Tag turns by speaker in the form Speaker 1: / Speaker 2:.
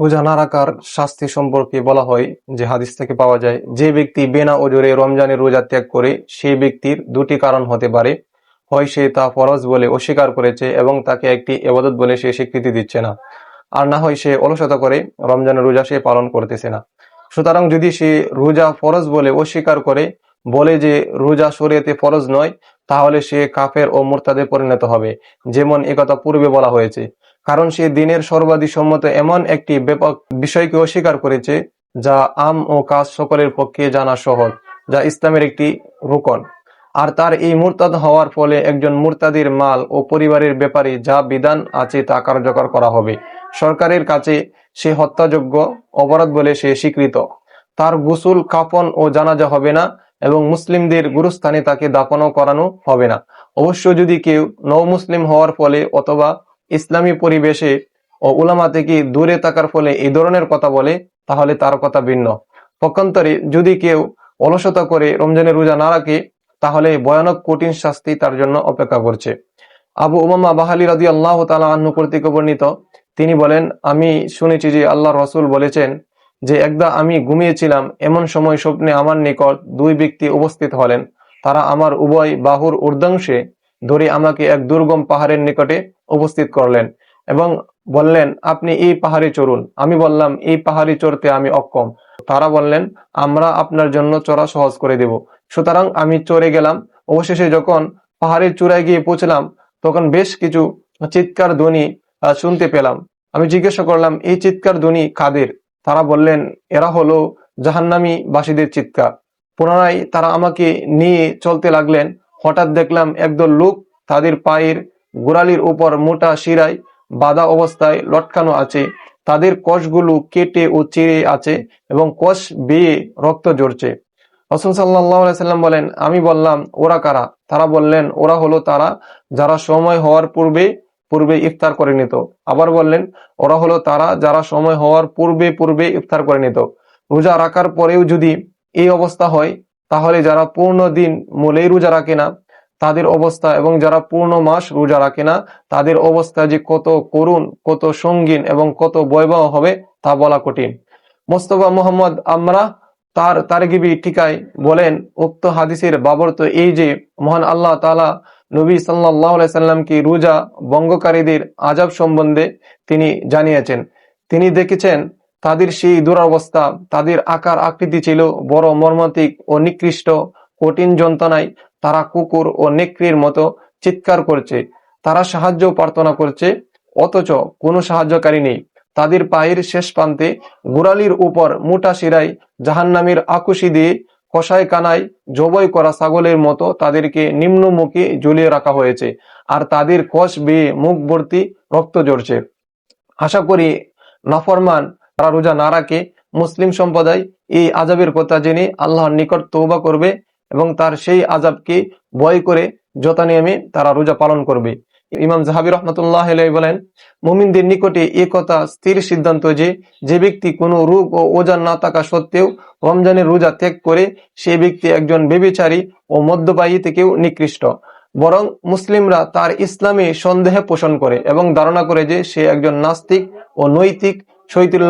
Speaker 1: রোজা না রাখার শাস্তি সম্পর্কে বলা হয় যে হাদিস থেকে পাওয়া যায়, যে ব্যক্তি বেনা ওজরে রমজানের রোজা ত্যাগ করে, সেই ব্যক্তির দুটি কারণ হতে পারে। হয় সে তা ফরজ বলে অস্বীকার করেছে এবং তাকে একটি এবাদত বলে সে স্বীকৃতি দিচ্ছে না। আর না হয় সে অলসতা করে রমজানের রোজা সে পালন করতেছে না। সুতরাং যদি সে রোজা ফরজ বলে অস্বীকার করে, বলে যে রোজা শরীয়তে ফরজ নয়, তাহলে সে কাফের ও মোরতাদে পরিণত হবে। যেমন একথা পূর্বে বলা হয়েছে কারণ সে দিনের সর্বাধিসম্মত এমন একটি ব্যাপক বিষয়কে অস্বীকার করেছে, যা আম ও কাজ সকলের পক্ষে জানা সহজ, যা ইসলামের একটি রুকন। আর তার এই মুরতাদ হওয়ার ফলে একজন মুরতাদির মাল ও পরিবারের ব্যাপারে যা বিধান আছে তা কার্যকর করা হবে। সরকারের কাছে সে হত্যাযোগ্য অপরাধ বলে সে স্বীকৃত। তার গোসল, কাফন ও জানাজা হবে না এবং মুসলিমদের গুরুস্থানে তাকে দাপনও করানো হবে না। অবশ্য যদি কেউ নৌ মুসলিম হওয়ার ফলে অথবা ইসলামী পরিবেশে ও উলামা থেকে দূরে থাকার ফলে এই ধরনের কথা বলে, তাহলে তার কথা ভিন্ন। পক্ষান্তরে যদি কেউ অলসতা করে রমজানের রোজা না রাখে, তাহলে ভয়ানক কঠিন শাস্তি তার জন্য অপেক্ষা করছে। আবু উমামা বাহালি রাজি আল্লাহ তালা আহ্ন কর্তৃক বর্ণিত, তিনি বলেন, আমি শুনেছি যে আল্লাহ রসুল বলেছেন যে, একদা আমি ঘুমিয়েছিলাম, এমন সময় স্বপ্নে আমার নিকট দুই ব্যক্তি উপস্থিত হলেন। তারা আমার উভয় বাহুর ঊর্ধ্বাংশে ধরে আমাকে এক দুর্গম পাহাড়ের নিকটে উপস্থিত করলেন এবং বললেন, আপনি এই পাহাড়ে চড়ুন। আমি বললাম, এই পাহাড়ে চড়তে আমি অক্ষম। তারা বললেন, আমরা আপনার জন্য চড়া সহজ করে দেব। সুতরাং আমি চড়ে গেলাম। অবশেষে যখন পাহাড়ের চূড়ায় গিয়ে পৌঁছলাম, তখন বেশ কিছু চিৎকার ধ্বনি শুনতে পেলাম। আমি জিজ্ঞাসা করলাম, এই চিৎকার ধ্বনি কাদের? তারা বললেন, এরা হলো জাহান্নামী বাসীদের চিৎকার। পুনরায় তারা আমাকে নিয়ে চলতে লাগলেন। হঠাৎ দেখলাম একদল লোক তাদের পায়ের গোড়ালির উপর মোটা শিরায় বাধা অবস্থায় লটকানো আছে। তাদের কষগুলো কেটে ও চিরে আছে এবং কষ বেয়ে রক্ত ঝরছে। রসুল সাল্লাম বলেন, আমি বললাম, ওরা কারা? তারা বললেন, ওরা হলো তারা যারা সময় হওয়ার পূর্বে পূর্বে ইফতার করে নিত। আবার বললেন, ওরা হলো তারা যারা সময় হওয়ার পূর্বে পূর্বে ইফতার করে নিত। রোজা রাখার পরেও যদি এই অবস্থা হয় তাহলে যারা পূর্ণ দিন মূলেই রোজা রাখে না, তাদের অবস্থা এবং যারা পূর্ণ মাস রোজা রাখে না, তাদের অবস্থা যে কত করুণ, কত সঙ্গীন এবং কত ভয়াবহ হবে তা বলা কঠিন। মোস্তফা মোহাম্মদ আমরা তার তারগিবি টিকায় বলেন, উক্ত হাদিসের বাবর তো এই যে মহান আল্লাহ তালা নবী সাল্লাহ সাল্লামকে রোজা বঙ্গকারীদের আজাব সম্বন্ধে তিনি জানিয়েছেন। তিনি দেখেছেন তাদের সেই দুরাবস্থা, তাদের আকার আকৃতি ছিল বড় মর্মান্তিক ও নিকৃষ্ট, কঠিন যন্ত্রণায় তারা কুকুর ও নেকড়ির মতো চিৎকার করছে। তারা সাহায্য প্রার্থনা করছে, অথচ কোনো সাহায্যকারী নেই। তাদের পায়ের শেষ প্রান্তে গোড়ালির উপর মোটা শিরায় জাহান্নামের আকুশি দিয়ে কষায় কানায় জবই করা ছাগলের মতো তাদেরকে নিম্নমুখী ঝুলিয়ে রাখা হয়েছে আর তাদের কষ বেয়ে মুখ ভর্তি রক্ত ঝরছে। আশা করি নাফরমান তারা রোজা না রাখে, মুসলিম সম্প্রদায় এই আজাবের কথা জেনে আল্লাহর নিকট তৌবা করবে এবং তার সেই আজাবকে ভয় করে যথা নিয়মে তারা রোজা পালন করবে। ইমাম জাহাবি রহমতুল্লাহ বলেন, মুমিনদের নিকটে এ কথা স্থির সিদ্ধান্ত যে যে ব্যক্তি কোনো রোগ ও ওজন না থাকা সত্ত্বেও রমজানের রোজা ত্যাগ করে সে ব্যক্তি একজন বেবিচারী ও মদ্যপায়ী থেকেও নিকৃষ্ট। বরং মুসলিমরা তার ইসলামে সন্দেহে পোষণ করে এবং ধারণা করে যে সে একজন নাস্তিক ও নৈতিক শৈথিল্য